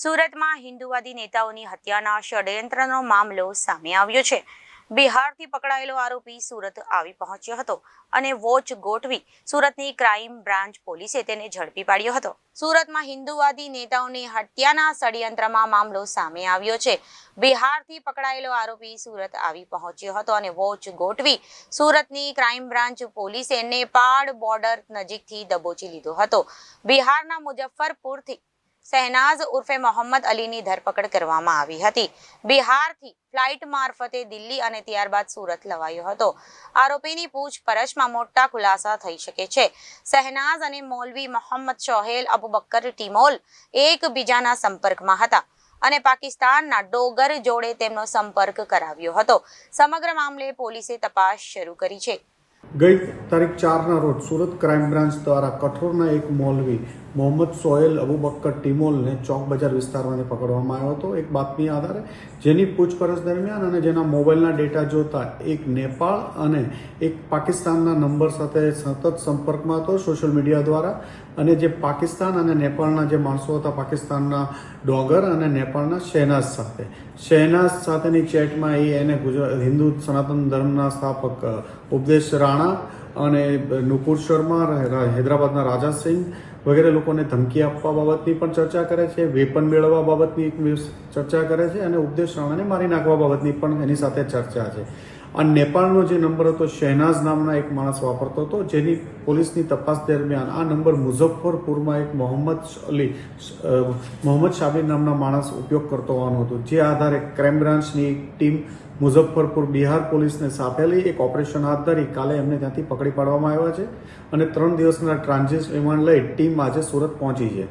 સુરતમાં હિન્દુવાદી નેતાઓની હત્યાના ષડયંત્રનો મામલો સામે આવ્યો છે. બિહારથી પકડાયેલો આરોપી સુરત આવી પહોંચ્યો હતો અને વોચ ગોઠવી સુરતની ક્રાઇમ બ્રાન્ચ પોલીસે તેને ઝડપી પાડ્યો હતો. સુરતમાં હિન્દુવાદી નેતાઓની હત્યાના ષડયંત્રમાં મામલો સામે આવ્યો છે. બિહારથી પકડાયેલો આરોપી સુરત આવી પહોંચ્યો હતો અને વોચ ગોઠવી સુરતની ક્રાઇમ બ્રાન્ચ પોલીસે નેપાળ બોર્ડર નજીકથી દબોચી લીધો હતો. બિહારના મુજફ્ફરપુરથી શહેનાઝ ઉર્ફે મોહમ્મદ અલીની ધરપકડ કરવામાં આવી હતી. બિહારથી ફ્લાઇટ મારફતે દિલ્હી અને ત્યારબાદ સુરત લવાયો હતો. આરોપીની પૂછપરછમાં મોટા ખુલાસા થઈ શકે છે. શહેનાઝ અને મૌલવી મોહમ્મદ શોહેલ અબુબક્કર ટિમોલ એકબીજાના સંપર્કમાં હતા અને પાકિસ્તાનના ડોગર જોડે તેમનો સંપર્ક કરાવ્યો હતો. સમગ્ર મામલે પોલીસે તપાસ શરૂ કરી છે. ગઈ તારીખ ચારના રોજ સુરત ક્રાઇમ બ્રાન્ચ દ્વારા કઠોરના એક મોલવી મોહમ્મદ સોહેલ અબુબક્કર ટિમોલને ચોક બજાર વિસ્તારમાંથી પકડવામાં આવ્યો હતો. એક બાતમી આધારે જેની પૂછપરછ દરમિયાન અને જેના મોબાઈલના ડેટા જોતા એક નેપાળ અને એક પાકિસ્તાનના નંબર સાથે સતત સંપર્કમાં હતો. સોશિયલ મીડિયા દ્વારા અને જે પાકિસ્તાન અને નેપાળના જે માણસો હતા, પાકિસ્તાનના ડોગર અને નેપાળના શહેનાઝ સાથે. શહેનાઝ સાથેની ચેટમાં એ એને ગુજરાત હિન્દુ સનાતન ધર્મના સ્થાપક ઉપદેશ રાણા અને નુપુર શર્મા હૈદરાબાદના રાજા સિંહ વગેરે લોકોને ધમકી આપવા બાબતની પણ ચર્ચા કરે છે, વેપન મેળવવા બાબતની ચર્ચા કરે છે અને ઉપદેશ રાણાને મારી નાખવા બાબતની પણ એની સાથે ચર્ચા છે. અને નેપાળનો જે નંબર હતો, શહેનાઝ નામના એક માણસ વાપરતો હતો, જેની પોલીસની તપાસ દરમિયાન આ નંબર મુઝફ્ફરપુરમાં એક મોહમ્મદ અલી મોહમ્મદ શાબીર નામના માણસ ઉપયોગ કરતો હોવાનું હતું. જે આધારે ક્રાઇમ બ્રાન્ચની એક ટીમ મુઝફ્ફરપુર બિહાર પોલીસને સાપેલી એક ઓપરેશન હાથ ધરી, કાલે એમને ત્યાંથી પકડી પાડવામાં આવ્યા છે અને ત્રણ દિવસના ટ્રાન્ઝિટ રિમાન્ડ લઈ ટીમ આજે સુરત પહોંચી છે.